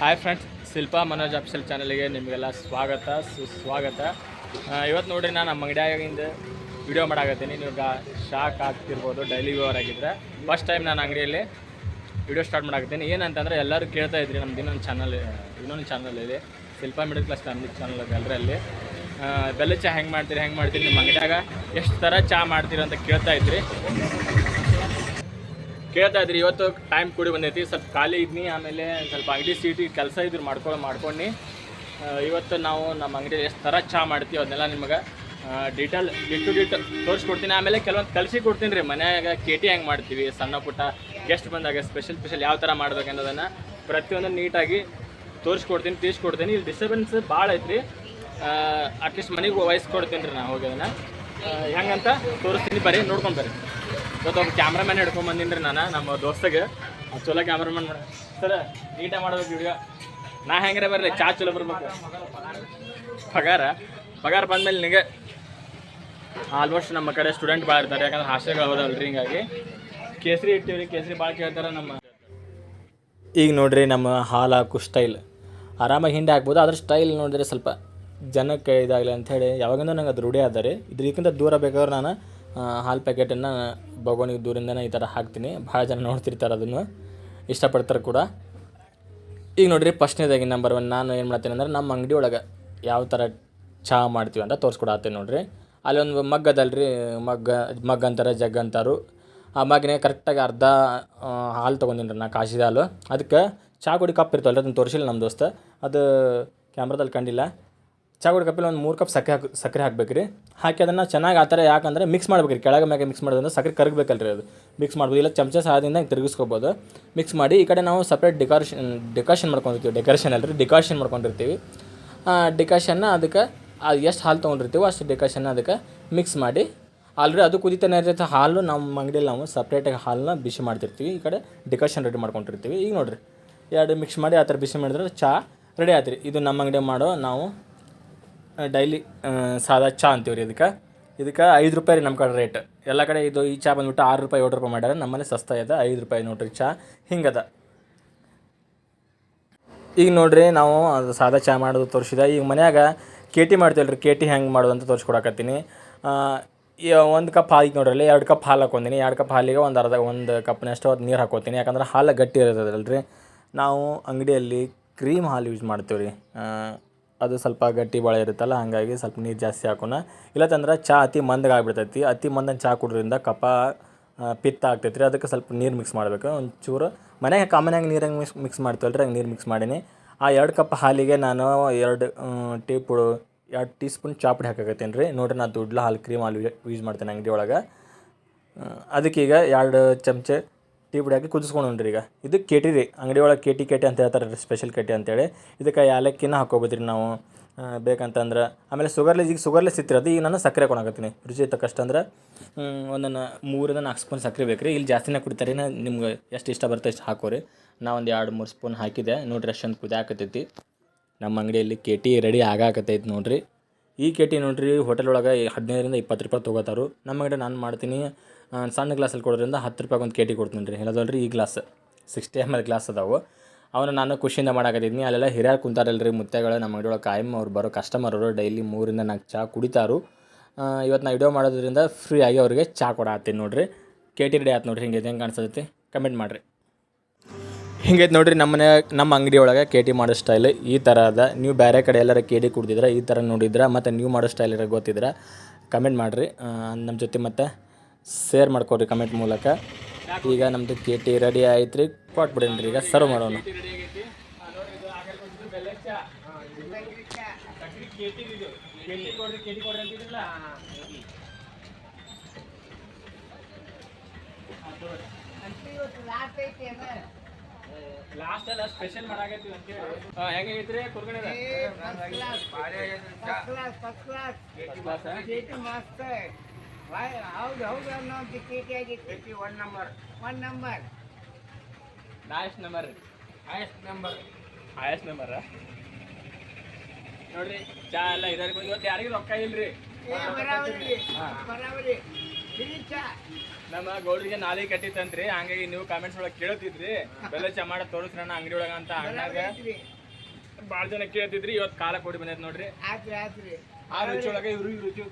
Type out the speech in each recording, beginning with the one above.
Hi friends Shilpa Manoj official ಚಾನಲ್ಗೆ ನಿಮಗೆಲ್ಲ ಸ್ವಾಗತ, ಸುಸ್ವಾಗತ. ಇವತ್ತು ನೋಡಿರಿ ನಾನು ನಮ್ಮ ಅಂಗಡಿಯಾಗಿಂದ ವಿಡಿಯೋ ಮಾಡಾಕತ್ತೀನಿ. ನೀವು ಶಾಕ್ ಆಗ್ತಿರ್ಬೋದು ಡೈಲಿ ವ್ಯೂವರ್ ಆಗಿದ್ರೆ. ಫಸ್ಟ್ ಟೈಮ್ ನಾನು ಅಂಗಡಿಯಲ್ಲಿ ವಿಡಿಯೋ ಸ್ಟಾರ್ಟ್ ಮಾಡಾಕತ್ತೀನಿ. ಏನಂತಂದ್ರೆ ಎಲ್ಲರೂ ಕೇಳ್ತಾ ಇದ್ರಿ ನಮ್ದು ಇನ್ನೊಂದು ಚಾನಲ್ ಇನ್ನೊಂದು ಚಾನಲ್ ಇದೆ Shilpa middle class family channel ಎಲ್ಲರಲ್ಲಿ. ಬೆಲ್ಲ ಚಹಾ ಹೆಂಗೆ ಮಾಡ್ತೀರಿ ಹೆಂಗೆ ಮಾಡ್ತೀರಿ? ನಿಮ್ಮ ಅಂಗಡಿಯಾಗ ಎಷ್ಟು ಥರ ಚಹಾ ಮಾಡ್ತೀರಿ ಅಂತ ಕೇಳ್ತಾ ಇದ್ರಿ. ಕೇಳ್ತಾ ಇದ್ರಿ, ಇವತ್ತು ಟೈಮ್ ಕೂಡಿ ಬಂದೈತಿ. ಸ್ವಲ್ಪ ಖಾಲಿ ಇದ್ನಿ, ಆಮೇಲೆ ಸ್ವಲ್ಪ ಅಂಗಡಿ ಸೀಟಿ ಕೆಲಸ ಇದ್ರು ಮಾಡ್ಕೊಂಡು. ಮಾಡ್ಕೊಂಡು ಇವತ್ತು ನಾವು ನಮ್ಮ ಅಂಗಡಿ ಎಷ್ಟು ಥರ ಚಹಾ ಮಾಡ್ತೀವಿ ಅದನ್ನೆಲ್ಲ ನಿಮಗೆ ಡೀಟೇಲ್ ಡಿಟ್ ಟು ಡಿಟ್ ತೋರಿಸ್ಕೊಡ್ತೀನಿ. ಆಮೇಲೆ ಕೆಲವೊಂದು ಕಲಸಿ ಕೊಡ್ತೀನಿ ರೀ. ಮನ್ಯಾಗ ಟಿ ಹೆಂಗೆ ಮಾಡ್ತೀವಿ, ಸಣ್ಣ ಪುಟ್ಟ ಗೆಸ್ಟ್ ಬಂದಾಗ ಸ್ಪೆಷಲ್ ಸ್ಪೆಷಲ್ ಯಾವ ಥರ ಮಾಡ್ಬೇಕು ಅನ್ನೋದನ್ನು ಪ್ರತಿಯೊಂದು ನೀಟಾಗಿ ತೋರಿಸ್ಕೊಡ್ತೀನಿ ತೀರ್ಸ್ಕೊಡ್ತೀನಿ ಇಲ್ಲಿ ಡಿಸ್ಟರ್ಬೆನ್ಸ್ ಭಾಳ ಐತ್ರಿ. ಅಟ್ಲೀಸ್ಟ್ ಮನೆಗೆ ವಯಸ್ಸು ಕೊಡ್ತೀನಿ ರೀ ನಾನು ಹೋಗಿ ಅದನ್ನು. ಹೆಂಗಂತ ತೋರಿಸ್ತೀನಿ. ಬರ್ರಿ ನೋಡ್ಕೊಂಡು ಬರ್ರಿ. ಇವತ್ತು ಒಬ್ಬ ಕ್ಯಾಮ್ರಾಮ್ಯಾನ್ ಹಿಡ್ಕೊಂಡ್ ಬಂದೀನಿ ರೀ ನಾನು, ನಮ್ಮ ದೋಸ್ತಗೆ. ಚಲೋ ಕ್ಯಾಮ್ರಾಮನ್ ಮಾಡ ಸರ್ ನೀಟಾಗಿ ಮಾಡ್ಬೇಕು ವಿಡಿಯೋ. ನಾ ಹೆಂಗ್ರೆ ಬರಲಿ, ಚಾ ಚಲೋ ಬರ್ಬೇಕು. ಪಗಾರ? ಪಗಾರ ಬಂದ್ಮೇಲೆ ನಿಮಗೆ ಆಲ್ಮೋಸ್ಟ್ ನಮ್ಮ ಕಡೆ ಸ್ಟೂಡೆಂಟ್ ಭಾಳ ಇರ್ತಾರೆ, ಯಾಕಂದ್ರೆ ಹಾಸ್ಟೆಲ್ಗಳು ಹೋದಲ್ರಿ ಹಿಂಗಾಗಿ. ಕೇಸರಿ ಇಟ್ಟಿವ್ರಿ, ಕೇಸರಿ ಭಾಳ ಕೇಳ್ತಾರೆ ನಮ್ಮ ಈಗ ನೋಡ್ರಿ ನಮ್ಮ ಹಾಲು ಹಾಕು ಸ್ಟೈಲ್. ಆರಾಮಾಗಿ ಹಿಂದೆ ಹಾಕ್ಬೋದು ಅದ್ರ ಸ್ಟೈಲ್ ನೋಡಿದ್ರೆ ಸ್ವಲ್ಪ ಜನಕ್ಕೆ ಇದಾಗಲಿ ಅಂಥೇಳಿ ಯಾವಾಗಿಂದ ನಂಗೆ ಅದು ರೂಢಿ ಆದರೆ ಇದಕ್ಕಿಂತ ದೂರ ಬೇಕಾದ್ರೆ ನಾನು ಹಾಲು ಪ್ಯಾಕೆಟನ್ನು ಬಗೋನಿಗೆ ದೂರಿಂದನೇ ಈ ಥರ ಹಾಕ್ತೀನಿ. ಭಾಳ ಜನ ನೋಡ್ತಿರ್ತಾರೆ ಅದನ್ನು. ಇಷ್ಟಪಡ್ತಾರೆ ಕೂಡ. ಈಗ ನೋಡಿರಿ, ಫಸ್ಟ್ನೇದಾಗಿ ನಂಬರ್ ಒನ್ ನಾನು ಏನು ಮಾಡ್ತೀನಿ ಅಂದ್ರೆ ನಮ್ಮ ಅಂಗಡಿ ಒಳಗೆ ಯಾವ ಥರ ಚಹಾ ಮಾಡ್ತೀವಿ ಅಂತ ತೋರಿಸ್ಕೊಡತ್ತೀನಿ ನೋಡಿರಿ. ಅಲ್ಲಿ ಒಂದು ಮಗ್ ಅದಲ್ರಿ ಮಗ್ಗ ಮಗ್ ಅಂತಾರೆ, ಜಗ್ ಅಂತಾರು. ಆ ಮಗ್ನೇ ಕರೆಕ್ಟಾಗಿ ಅರ್ಧ ಹಾಲು ತೊಗೊಂಡಿನಿ ರೀ ನಾ ಕಾಶಿದ ಹಾಲು ಅದಕ್ಕೆ ಚಹಾ ಕುಡಿ ಕಪ್ ಇರ್ತವಲ್ಲ ಅದನ್ನು ತೋರಿಸಿಲ್ಲ ನಮ್ಮ ದೋಸ್ತ. ಅದು ಕ್ಯಾಮ್ರಾದಲ್ಲಿ ಕಂಡಿಲ್ಲ. ಚಹಾ ಕುಡಿ ಕಪ್ಪಲ್ಲಿ ಒಂದು ಮೂರು ಕಪ್ ಸಕ್ಕರೆ ಹಾಕಿ, ಸಕ್ಕರೆ ಹಾಕ್ಬೇಕು ರೀ ಹಾಕಿ ಅದನ್ನು ಚೆನ್ನಾಗಿ ಆ ಥರ ಯಾಕಂದ್ರೆ ಮಿಕ್ಸ್ ಮಾಡ್ಬೇಕು ರೀ ಕೆಳಗೆ ಮ್ಯಾಗೆ ಮಿಕ್ಸ್ ಮಾಡೋದಂದ್ರೆ ಸಕ್ಕರೆ ಕರಗಬೇಕಲ್ರಿ ಅದು. ಮಿಕ್ಸ್ ಮಾಡ್ಬೋದು. ಇಲ್ಲ ಚಮಚ ಸಹಾಯದಿಂದ ತಿರುಗಿಸ್ಕೋಬೋದು. ಮಿಕ್ಸ್ ಮಾಡಿ ಈ ಕಡೆ ನಾವು ಸಪ್ರೇಟ್ ಡಿಕಾರೇಷನ್ ಡೆಕೋರೇಷನ್ ಮಾಡ್ಕೊಂಡಿರ್ತೀವಿ. ಡೆಕೋರೇಷನ್ ಅಲ್ರಿ. ಡಿಕಾಷನ್ ಮಾಡ್ಕೊಂಡಿರ್ತೀವಿ. ಆ ಡಿಕಾಷನ್ನ ಅದಕ್ಕೆ ಅದು ಎಷ್ಟು ಹಾಲು ತೊಗೊಂಡಿರ್ತೀವೋ ಅಷ್ಟು ಡಿಕಾಷನ್ನ ಅದಕ್ಕೆ ಮಿಕ್ಸ್ ಮಾಡಿ. ಆಲ್ರೆಡಿ ಅದು ಕುದಿತಾನೆ ಇರ್ತೈತೆ. ಹಾಲು ನಮ್ಮ ಅಂಗಡಿಯಲ್ಲಿ ನಾವು ಸಪ್ರೇಟಾಗಿ ಹಾಲನ್ನ ಬಿಸಿ ಮಾಡ್ತಿರ್ತೀವಿ. ಈ ಕಡೆ ಡಿಕಾಷನ್ ರೆಡಿ ಮಾಡ್ಕೊಂಡಿರ್ತೀವಿ. ಈಗ ನೋಡಿರಿ. ಎರಡು ಮಿಕ್ಸ್ ಮಾಡಿ ಆ ಥರ ಬಿಸಿ ಮಾಡಿದ್ರೆ ಚಹಾ ರೆಡಿ ಆಯ್ತು ರೀ ಇದು ನಮ್ಮ ಅಂಗಡಿ ಮಾಡೋ ನಾವು ಡೈಲಿ ಸಾದಾ ಚಾ ಅಂತೀವಿ ರೀ ಇದಕ್ಕೆ. ಇದಕ್ಕೆ ಐದು ರೂಪಾಯಿ ರೀ ನಮ್ಮ ಕಡೆ ರೇಟ್ ಎಲ್ಲ ಕಡೆ ಇದು ಈ ಚಾ ಬಂದ್ಬಿಟ್ಟು ಆರು ರೂಪಾಯಿ, ಏಳು ರೂಪಾಯಿ ಮಾಡ್ಯಾರ. ನಮ್ಮಲ್ಲಿ ಸಸ್ತಾ ಇದೆ, ಐದು ರೂಪಾಯಿ ನೋಡ್ರಿ ಚಾ. ಹಿಂಗದ. ಈಗ ನೋಡ್ರಿ ನಾವು ಅದು ಸಾದಾ ಚಾ ಮಾಡೋದು ತೋರಿಸಿದ. ಈಗ ಮನ್ಯಾಗ ಕೇಟಿ ಮಾಡ್ತೀವಲ್ಲ ರೀ ಕೇಟಿ ಹೆಂಗೆ ಮಾಡೋದು ಅಂತ ತೋರಿಸ್ಕೊಡಕತ್ತೀನಿ ಒಂದು ಕಪ್ ಹಾಲಿಗೆ ನೋಡ್ರಲ್ಲಿ ಎರಡು ಕಪ್ ಹಾಲು ಹಾಕೋತೀನಿ ಎರಡು ಕಪ್ ಹಾಲಿಗೆ ಒಂದು ಅರ್ಧ, ಒಂದು ಕಪ್ನಷ್ಟು ಅದು ನೀರು ಹಾಕೋತೀನಿ. ಯಾಕಂದ್ರೆ ಹಾಲು ಗಟ್ಟಿ ಇರೋದಲ್ರಿ ನಾವು ಅಂಗಡಿಯಲ್ಲಿ ಕ್ರೀಮ್ ಹಾಲು ಯೂಸ್ ಮಾಡ್ತೀವಿ ರೀ ಅದು ಸ್ವಲ್ಪ ಗಟ್ಟಿ ಬಾಳೆ ಇರುತ್ತಲ್ಲ, ಹಾಗಾಗಿ ಸ್ವಲ್ಪ ನೀರು ಜಾಸ್ತಿ ಹಾಕೋಣ. ಇಲ್ಲತ್ತಂದ್ರೆ ಚಹಾ ಅತಿ ಮಂದಗೆ ಆಗ್ಬಿಡ್ತೈತಿ. ಅತಿ ಮಂದನ ಚಹಾ ಕುಡ್ರಿಂದ ಕಪ ಪಿತ್ತ ಆಗ್ತೈತೆ ಅದಕ್ಕೆ ಸ್ವಲ್ಪ ನೀರು ಮಿಕ್ಸ್ ಮಾಡಬೇಕು. ಒಂಚೂರು ಮನೆಗೆ ಕಾಮನಾಗಿ ನೀರು ಹೆಂಗೆ ಮಿಕ್ಸ್ ಮಿಕ್ಸ್ ಮಾಡ್ತೀವಲ್ಲ ಹಂಗೆ ನೀರು ಮಿಕ್ಸ್ ಮಾಡೀನಿ. ಆ ಎರಡು ಕಪ್ ಹಾಲಿಗೆ ನಾನು ಎರಡು ಟೀ ಪುಡು ಎರಡು ಟೀ ಸ್ಪೂನ್ ಚಾ ಪುಡಿ ಹಾಕಾಕತ್ತೀನಿ ರೀ ನೋಡ್ರಿ ನಾನು ದುಡ್ಲ ಹಾಲು ಕ್ರೀಮ್ ಹಾಲು ಯೂಸ್ ಮಾಡ್ತೇನೆ ಅಂಗಡಿ ಒಳಗೆ. ಅದಕ್ಕೆ ಈಗ ಎರಡು ಚಮಚೆ ಟೀ ಪುಡಿ ಹಾಕಿ ಕುದಿಸ್ಕೊಂಡು ಈಗ. ಇದು ಕೆಟಿ ರೀ, ಅಂಗಡಿ ಒಳಗೆ ಕೆಟಿ ಕೆಟಿ ಅಂತ ಹೇಳ್ತಾರೆ ರೀ ಸ್ಪೆಷಲ್ ಕೆಟಿ ಅಂತೇಳಿ. ಇದಕ್ಕೆ ಯಾಲಕ್ಕಿನ ಹಾಕೋಬೋದ್ರಿ ನಾವು. ಬೇಕಂತಂದ್ರೆ, ಆಮೇಲೆ ಸುಗರ್ಲೆಸ್ ಈಗ ಸುಗರ್ಲೆಸ್ ಇತ್ತು ಅದು ಈಗ ನಾನು ಸಕ್ಕರೆ ಹಾಕೊಳಕತ್ತೀನಿ ರುಚಿ ತಕ್ಕಷ್ಟು ಅಂದ್ರೆ ಒಂದನ್ನು ಮೂರಿಂದ ನಾಲ್ಕು ಸ್ಪೂನ್ ಸಕ್ಕರೆ ಬೇಕು ರೀ ಇಲ್ಲಿ ಜಾಸ್ತಿನೇ ಕುಡಿತಾರೆ ನಿಮ್ಗೆ ಎಷ್ಟು ಇಷ್ಟ ಬರುತ್ತೆ ಅಷ್ಟು ಹಾಕೋರಿ. ನಾ ಒಂದು ಎರಡು ಮೂರು ಸ್ಪೂನ್ ಹಾಕಿದೆ. ನೋಡ್ರಿ ಅಷ್ಟೊಂದು ಕುದಿಯಾಕತ್ತೈತಿ. ನಮ್ಮ ಅಂಗಡಿಯಲ್ಲಿ ಕೇಟಿ ರೆಡಿ ಆಗಾಕತ್ತೈತಿ ನೋಡ್ರಿ. ಈ ಕೇಟಿ ನೋಡ್ರಿ, ಹೋಟೆಲ್ ಒಳಗೆ ಹದಿನೈದರಿಂದ ಇಪ್ಪತ್ತು ರೂಪಾಯಿ ತೊಗೋತಾರು. ನಮ್ಮ ಅಂಗಡಿ ನಾನು ಮಾಡ್ತೀನಿ ಸಣ್ಣ ಗ್ಲಾಸಲ್ಲಿ ಕೊಡೋದ್ರಿಂದ ಹತ್ತು ರೂಪಾಯಿ ಒಂದು ಕೆಟಿ ಕೊಡ್ತೀನಿ ರೀ. ಹೇಳೋದಲ್ರಿ, ಈ glass sixty M L glass ಅದಾವು. ಅವನು ನಾನು ಖುಷಿಯಿಂದ ಮಾಡಾಕತ್ತಿದ್ನಿ. ಅಲ್ಲೆಲ್ಲ ಹಿರಿಯರು ಕುಂತಾರಲ್ರಿ ಮುತ್ತೆಗಳು ನಮ್ಮ ಅಂಗಡಿಯೊಳಗೆ ಕಾಯಂ ಅವ್ರು ಬರೋ ಕಸ್ಟಮರ್ ಅವರು ಡೈಲಿ ಮೂರಿಂದ ನಾಲ್ಕು ಚಹಾ ಕುಡಿತಾರು. ಇವತ್ತು ನಾ ವಿಡಿಯೋ ಮಾಡೋದ್ರಿಂದ ಫ್ರೀ ಆಗಿ ಅವ್ರಿಗೆ ಚಹಾ ಕೊಡಾತೀನಿ ನೋಡ್ರಿ. ಕೇಟಿ ರೆಡಿ ಆಯ್ತು ನೋಡಿರಿ ಹಿಂಗೆ ಹೆಂಗೆ ಕಾಣಿಸ್ತೈತಿ? ಕಮೆಂಟ್ ಮಾಡಿರಿ. ಹಿಂಗೈತೆ ನೋಡಿರಿ, ನಮ್ಮ ಮನೆ, ನಮ್ಮ ಅಂಗಡಿ ಕೆ ಟಿ ಮಾಡೋ ಸ್ಟೈಲ್ ಈ ಥರ ಅದ. ನೀವು ಬೇರೆ ಕಡೆ ಎಲ್ಲರ ಡಿ ಕುಡ್ದಿದ್ರೆ, ಈ ಥರ ನೋಡಿದ್ರೆ, ಮತ್ತು ನೀವು ಮಾಡೋ ಸ್ಟೈಲ್ ಇರೋ ಗೊತ್ತಿದ್ರೆ ಕಮೆಂಟ್ ಮಾಡಿರಿ. ನಮ್ಮ ಜೊತೆ ಮತ್ತೆ ಶೇರ್ ಮಾಡ್ಕೊಡ್ರಿ ಕಮೆಂಟ್ ಮೂಲಕ. ಈಗ ನಮ್ದು ಕೆ ಟಿ ರೆಡಿ ಆಯ್ತು ರೀ ಕೊಟ್ಬಿಡೇನಿ ರೀ ಈಗ ಸರ್ವ್ ಮಾಡೋಣ. ಲಾಸ್ಟ್ ಎಲ್ಲ ಸ್ಪೆಷಲ್ ಮಾಡಾಕತ್ತೀವಿ ಅಂತೇಳಿ ಹೆಂಗೈತ್ರಿ ಕುರ್ಗಣಿ ಹೌದು ಹೌದು ಅನ್ನೋ ಟಿಕೆಟ್ ಆಗಿತ್ತು one number one number last number highest number highest number ನೋಡ್ರಿ ಚಾ ಎಲ್ಲ ಇದಾರೆ. ಇವತ್ತು ಯಾರಿಗೂ ರೊಕ್ಕ ಇಲ್ರಿ? ಬರಾಬರಿ ಬರಾಬರಿ ನಮ್ಮ ಗೌಡ್ರಿಗೆ ನಾಲಿ ಕಟ್ಟಿತ್ತಂತ್ರಿ. ಹಂಗಾಗಿ ನೀವು ಕಾಮೆಂಟ್ಸ್ ಒಳಗೆ ಕೇಳ್ತಿದ್ರಿ. ಬೆಲ್ಲ ಚಾ ಮಾಡ ನನ್ನ ಅಂಗಡಿ ಒಳಗ ಅಂತ ಅಣ್ಣಾಗ ಐತ್ರಿ. ಭಾಳ ಜನ ಕೇಳ್ತಿದ್ರಿ. ಇವತ್ತು ಕಾಲ ಕೊಡಿ ಬಂದೈತೆ ನೋಡ್ರಿ ಆ ರುಚಿ ಒಳಗೆ ಇವ್ರಿಗೆ ರುಚಿ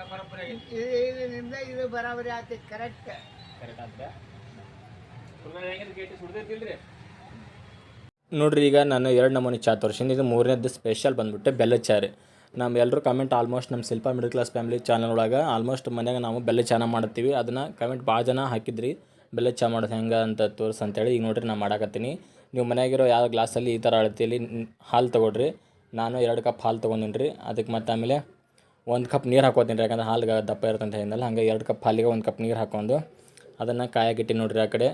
ಇದು ಇದು ಇದು ನಿಮ್ದ ಇದು ಬರಾಬರಿ ಆತಿ ಕರೆಕ್ಟ್ ಕರೆಕ್ಟ್ ಆದ್ರೆ ಹೆಂಗಿದ್ರೆ ಗೇಟಿ ಸುಡ್ದೈತಿಲ್ರಿ ನೋಡ್ರಿ ಈಗ ನಾನು ಎರಡು ನಮೂನಿ ಚಾ ತೋರಿಸಿನಿ. ಇದು ಮೂರನೇದು ಸ್ಪೆಷಲ್ ಬಂದ್ಬಿಟ್ಟು ಬೆಲ್ಲ ಚಾ ರೀ ನಮ್ಮ ಎಲ್ಲರೂ ಕಮೆಂಟ್ ಆಲ್ಮೋಸ್ಟ್ ನಮ್ಮ Shilpa middle class family channel ಒಳಗೆ ಆಲ್ಮೋಸ್ಟ್ ಮನ್ಯಾಗ ನಾವು ಬೆಲ್ಲ ಚಾನ ಮಾಡ್ತೀವಿ ಅದನ್ನು ಕಮೆಂಟ್ ಭಾಳ ಜನ ಹಾಕಿದ್ರಿ. ಬೆಲ್ಲ ಚಾ ಮಾಡೋದು ಹೆಂಗೆ ಅಂತ ತೋರಿಸ್ ಅಂತೇಳಿ ಈಗ ನೋಡ್ರಿ ನಾನು ಮಾಡಾಕತ್ತೀನಿ. ನೀವು ಮನೆಯಾಗಿರೋ ಯಾವ ಗ್ಲಾಸಲ್ಲಿ ಈ ಥರ ಅಳತಿಯಲ್ಲಿ ಹಾಲು ತೊಗೊಳ್ರಿ. ನಾನು ಎರಡು ಕಪ್ ಹಾಲು ತೊಗೊಂಡಿನಿ ರೀ ಅದಕ್ಕೆ ಮತ್ತು ಆಮೇಲೆ ಒಂದು ಕಪ್ ನೀರು ಹಾಕೋತೀನಿ ಯಾಕಂದ್ರೆ ಹಾಲ್ಗೆ ದಪ್ಪ ಇರುತ್ತೆ ಅಂತ ಹೇಳಿದ್ನಲ್ಲ, ಹಂಗೆ ಎರಡು ಕಪ್ ಹಾಲಿಗೆ ಒಂದು ಕಪ್ ನೀರು ಹಾಕೊಂಡು ಅದನ್ನು ಕಾಯಾಗಿಟ್ಟು ನೋಡ್ರಿ ಆ ಕಡೆ.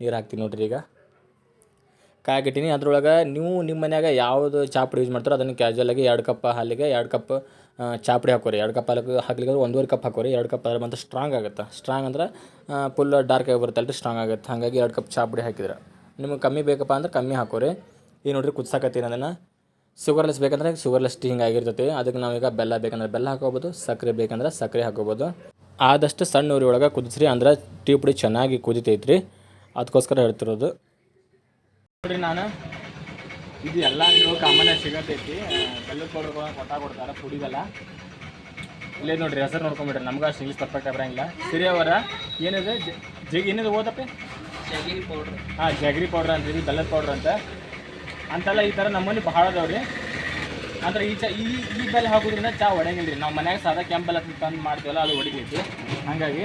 ನೀರು ಹಾಕ್ತೀನಿ ನೋಡ್ರಿ ಈಗ. ಕಾಯಾಗಿಟ್ಟಿನಿ, ಅದ್ರೊಳಗೆ ನೀವು ನಿಮ್ಮ ಮನ್ಯಾಗ ಯಾವುದು ಚಾಪುಡಿ ಯೂಸ್ ಮಾಡ್ತಾರೋ ಅದನ್ನು ಕ್ಯಾಜುವಲಾಗಿ ಎರಡು ಕಪ್ ಹಾಲಿಗೆ ಎರಡು ಕಪ್ ಚಾಪುಡಿ ಹಾಕೋರಿ. ಎರಡು ಕಪ್ ಹಾಲಿಗೆ ಹಾಕ್ಲಿಕ್ಕೆ ಒಂದೂವರೆ ಕಪ್ ಹಾಕೋರಿ, ಎರಡು ಕಪ್ ಅದ್ರ ಬಂದು ಸ್ಟ್ರಾಂಗ್ ಆಗುತ್ತೆ? ಸ್ಟ್ರಾಂಗ್ ಅಂದ್ರೆ ಫುಲ್ ಡಾರ್ಕ್ ಆಗಿ ಬರುತ್ತೆ ರೀ ಸ್ಟ್ರಾಂಗ್ ಆಗುತ್ತೆ. ಹಾಗಾಗಿ ಎರಡು ಕಪ್ ಚಾಪುಡಿ ಹಾಕಿದ್ರೆ. ನಿಮಗೆ ಕಮ್ಮಿ ಬೇಕಪ್ಪ ಅಂದ್ರೆ ಕಮ್ಮಿ ಹಾಕೋರಿ. ಈಗ ನೋಡ್ರಿ ಕುದ್ಸಾಕತ್ತೀನಿ ಅದನ್ನು. ಶುಗರ್ಲೆಸ್ ಬೇಕಂದ್ರೆ ಶುಗರ್ಲೆಸ್ ಟೀ ಹಿಂಗೆ ಆಗಿರ್ತೈತಿ. ಅದಕ್ಕೆ ನಾವೀಗ ಬೆಲ್ಲ ಬೇಕಂದ್ರೆ ಬೆಲ್ಲ ಹಾಕೋಬೋದು ಸಕ್ಕರೆ ಬೇಕಂದ್ರೆ ಸಕ್ಕರೆ ಹಾಕೋಬೋದು ಆದಷ್ಟು ಸಣ್ಣ ಉರಿ ಒಳಗೆ ಕುದಿಸ್ರಿ ಅಂದ್ರೆ ಟೀ ಪುಡಿ ಚೆನ್ನಾಗಿ ಕುದಿತೈತ್ರಿ. ಅದಕ್ಕೋಸ್ಕರ ಹೇಳ್ತಿರೋದು. ನೋಡ್ರಿ ನಾನು ಇದು ಎಲ್ಲ ಕಾಮನ್ ಸಿಗತೈತಿ. ಬೆಲ್ಲದ ಪೌಡರ್ ಕೊಟ್ಟ ಕೊಡ್ತಾರೆ ಪುಡಿದೆಲ್ಲ. ಇಲ್ಲೇ ನೋಡ್ರಿ ಹೆಸರು ನೋಡ್ಕೊಂಬಿಡ್ರಿ ನಮ್ಗೆ ಅಷ್ಟು ಇಂಗ್ಲೀಷ್ ಪರ್ಫೆಕ್ಟ್ ಬರಂಗಿಲ್ಲ. ಸಿರಿ ಅವರ ಏನಿದೆ? ಜ- ಜಗ್ ಏನಿದೆ ಓದಪ್ಪಿ? ಜಗಿರಿ ಪೌಡ್ರ್ ಹಾಂ ಜಗರಿ ಪೌಡ್ರ್ ಅಂತೀವಿ ಬೆಲ್ಲದ ಪೌಡ್ರ್ ಅಂತ. ಅಂತೆಲ್ಲ ಈ ಥರ ನಮ್ಮಲ್ಲಿ ಭಾಳ ಅದಾವ್ರಿ ಅಂದ್ರೆ ಈ ಚಾ ಈ ಈ ಬೆಲ್ಲ ಹಾಕೋದ್ರಿಂದ ಚಾ ಒಡೆಯಂಗಿಲ್ಲ ರೀ ನಾವು ಮನ್ಯಾಗ ಸಾದಾ ಕೆಂಪು ಬೆಲ್ಲ ತಂದು ಮಾಡ್ತೀವಲ್ಲ ಅದು ಹೊಡಿತೈತಿ ಹಾಗಾಗಿ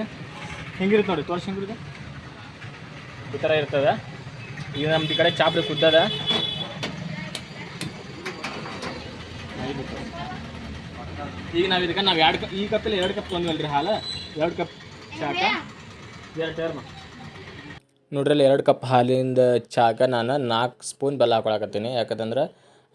ಹಿಂಗಿರುತ್ತೆ ನೋಡಿ ತೋರಿಸಿ ಹಿಂಗಿರುತ್ತೆ ಈ ಥರ ಇರ್ತದೆ. ಈಗ ನಮ್ದು ಈ ಕಡೆ ಚಾಪ್ರಿ ಕುದ್ದದ. ಈಗ ನಾವು ಇದಕ್ಕೆ ನಾವು ಎರಡು ಕಪ್ ಈ ಕಪ್ಪಲ್ಲಿ ಎರಡು ಕಪ್ ತೊಗೊಂಡ್ವಲ್ರಿ ಹಾಲು. ಎರಡು ಕಪ್ ಚಾಕ ಎರಡು ಟರ್ಮ್ ನೋಡ್ರಲ್ಲಿ ಎರಡು ಕಪ್ ಹಾಲಿಂದ ಚಾಕ ನಾನು ನಾಲ್ಕು ಸ್ಪೂನ್ ಬೆಲ್ಲ ಹಾಕೊಳಕತ್ತೀನಿ. ಯಾಕಂದ್ರೆ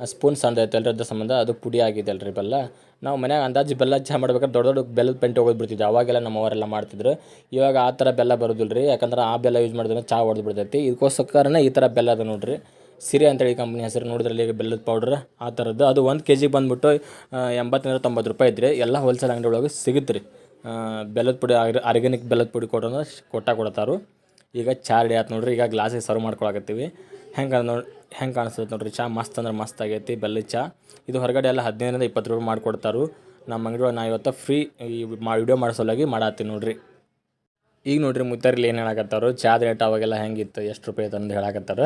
ಸ್ಪೂನ್ ಸಂದ ಐತಲ್ರಿ ಅದ್ರ ಸಂಬಂಧ ಅದು ಪುಡಿ ಆಗಿದೆ ಅಲ್ರಿ ಬೆಲ್ಲ. ನಾವು ಮನ್ಯಾಗ ಅಂದಾಜು ಬೆಲ್ಲ ಚಹಾ ಮಾಡ್ಬೇಕಾದ್ರೆ ದೊಡ್ಡ ದೊಡ್ಡ ಬೆಲ್ಲದ ಪೆಂಟ್ ಹೋಗೋದು ಬಿಡ್ತಿದ್ವಿ. ಅವಾಗೆಲ್ಲ ನಮ್ಮವರೆಲ್ಲ ಮಾಡ್ತಿದ್ರು. ಇವಾಗ ಆ ಥರ ಬೆಲ್ಲ ಬರೋದಿಲ್ಲ ರೀ ಯಾಕಂದ್ರೆ ಆ ಬೆಲ್ಲ ಯೂಸ್ ಮಾಡಿದ್ರೆ ಚಹಾ ಹೊಡೆದು ಬಿಡ್ತೈತಿ. ಇದಕ್ಕೋಸ್ಕರನೇ ಈ ಥರ ಬೆಲ್ಲ ಅದ ನೋಡಿರಿ. ಸಿರಿ ಅಂತೇಳಿ ಕಂಪ್ನಿ ಹೆಸರು ನೋಡಿದ್ರಲ್ಲಿ ಈಗ ಬೆಲ್ಲದ ಪೌಡ್ರ್ ಆ ಥರದ್ದು ಅದು ಒಂದು ಕೆ ಜಿಗೆ ಬಂದುಬಿಟ್ಟು ಎಂಬತ್ತರಿಂದ ತೊಂಬತ್ತು ರೂಪಾಯಿ ಐತ್ರಿ. ಎಲ್ಲ ಹೋಲ್ಸೇಲ್ ಅಂಗಡಿ ಒಳಗೆ ಸಿಗುತ್ತೆ ರೀ ಬೆಲ್ಲದ ಪುಡಿ ಆರ್ಗ್ಯಾನಿಕ್ ಬೆಲ್ಲದ ಪುಡಿ ಕೊಡೋಣ ಕೊಟ್ಟ ಕೊಡ್ತಾರು ಈಗ ಚಾ ರೆಡಿ ಆಯ್ತು ನೋಡ್ರಿ ಈಗ ಗ್ಲಾಸಿಗೆ ಸರ್ವ್ ಮಾಡ್ಕೊಳಕತ್ತೀವಿ. ಹೆಂಗೆ ನೋಡಿ ಹೆಂಗೆ ಕಾಣಿಸ್ತದೆ ನೋಡ್ರಿ ಚಾ ಮಸ್ತ್ ಅಂದ್ರೆ ಮಸ್ತ್ ಆಗೈತಿ ಬೆಲ್ಲದ ಚಾ. ಇದು ಹೊರಗಡೆ ಎಲ್ಲ ಹದಿನೈದರಿಂದ ಇಪ್ಪತ್ತು ರೂಪಾಯಿ ಮಾಡಿಕೊಡ್ತಾರು. ನಮ್ಮ ಅಂಗಡಿ ನಾ ಇವತ್ತು ಫ್ರೀ ಈ ಮಾ ವಿಡಿಯೋ ಮಾಡೋ ಸಲುವಾಗಿ ಮಾಡತ್ತೀನಿ ನೋಡ್ರಿ. ಈಗ ನೋಡ್ರಿ ಮುತ್ತರ್ಲಿ ಏನು ಹೇಳಕತ್ತಾರು ಚಾದ ರೇಟ್ ಅವಾಗೆಲ್ಲ ಹೆಂಗಿತ್ತು ಎಷ್ಟು ರೂಪಾಯಿ ಐತೆ ಅಂತ ಹೇಳಕತ್ತಾರ.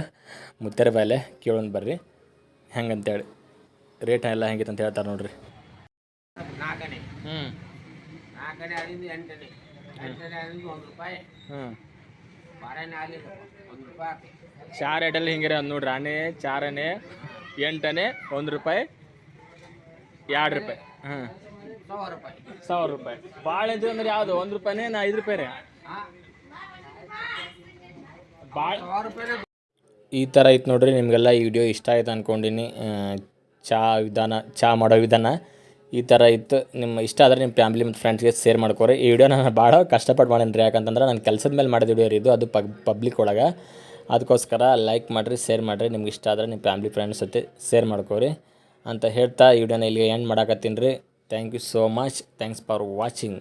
ಮುತ್ತರ ಬೆಲೆ ಕೇಳೋಣ ಬರ್ರಿ ಹೆಂಗೆ ಅಂತೇಳಿ ರೇಟ್ ಎಲ್ಲ ಹೆಂಗಿತ್ತು ಅಂತ ಹೇಳ್ತಾರೆ ನೋಡ್ರಿ. ಹ್ಞೂ ನಾಲ್ಕನೇ ಎಡಲ್ಲಿ ಹಿಂಗಿರ ನೋಡ್ರಿ ಆನೆ ಚಾರನೆ ಎಂಟನೆ ಒಂದು ರೂಪಾಯಿ ಎರಡು ರೂಪಾಯಿ. ಹಾಂ ಸಾವಿರ ರೂಪಾಯಿ. ಭಾಳ ಇದ್ರೆ ಅಂದ್ರೆ ಯಾವುದು? ಒಂದು ರೂಪಾಯಿನೇ ನಾ ಐದು ರೂಪಾಯಿ ರೀ ಭಾಳ ಈ ಥರ ಐತೆ ನೋಡ್ರಿ ನಿಮಗೆಲ್ಲ ಈ ವಿಡಿಯೋ ಇಷ್ಟ ಆಯ್ತು ಅಂದ್ಕೊಂಡಿನಿ ಚಾ ವಿಧಾನ ಚಾ ಮಾಡೋ ವಿಧಾನ. ಈ ಥರ ಇತ್ತು. ನಿಮ್ಮ ಇಷ್ಟ ಆದರೆ ನಿಮ್ಮ ಫ್ಯಾಮಿಲಿ ಮತ್ತು ಫ್ರೆಂಡ್ಸ್ಗೆ ಶೇರ್ ಮಾಡ್ಕೊರಿ. ಈ ವಿಡಿಯೋ ನಾನು ಭಾಳ ಕಷ್ಟಪಟ್ಟು ಮಾಡೇನಿ ರೀ ಯಾಕಂತಂದ್ರೆ ನಾನು ಕೆಲಸದ ಮೇಲೆ ಮಾಡಿದ ವಿಡಿಯೋ ರೀ ಇದು. ಅದು ಪಬ್ಲಿಕ್ ಒಳಗೆ. ಅದಕ್ಕೋಸ್ಕರ ಲೈಕ್ ಮಾಡಿರಿ ಶೇರ್ ಮಾಡಿರಿ. ನಿಮ್ಗೆ ಇಷ್ಟ ಆದರೆ ನಿಮ್ಮ ಫ್ಯಾಮಿಲಿ ಫ್ರೆಂಡ್ಸ್ ಜೊತೆ ಶೇರ್ ಮಾಡ್ಕೊರಿ. ಅಂತ ಹೇಳ್ತಾ ಈ ವಿಡಿಯೋನ ಇಲ್ಲಿಗೆ ಎಂಡ್ ಮಾಡಾಕತ್ತೀನಿ ರೀ. Thank you so much thanks for watching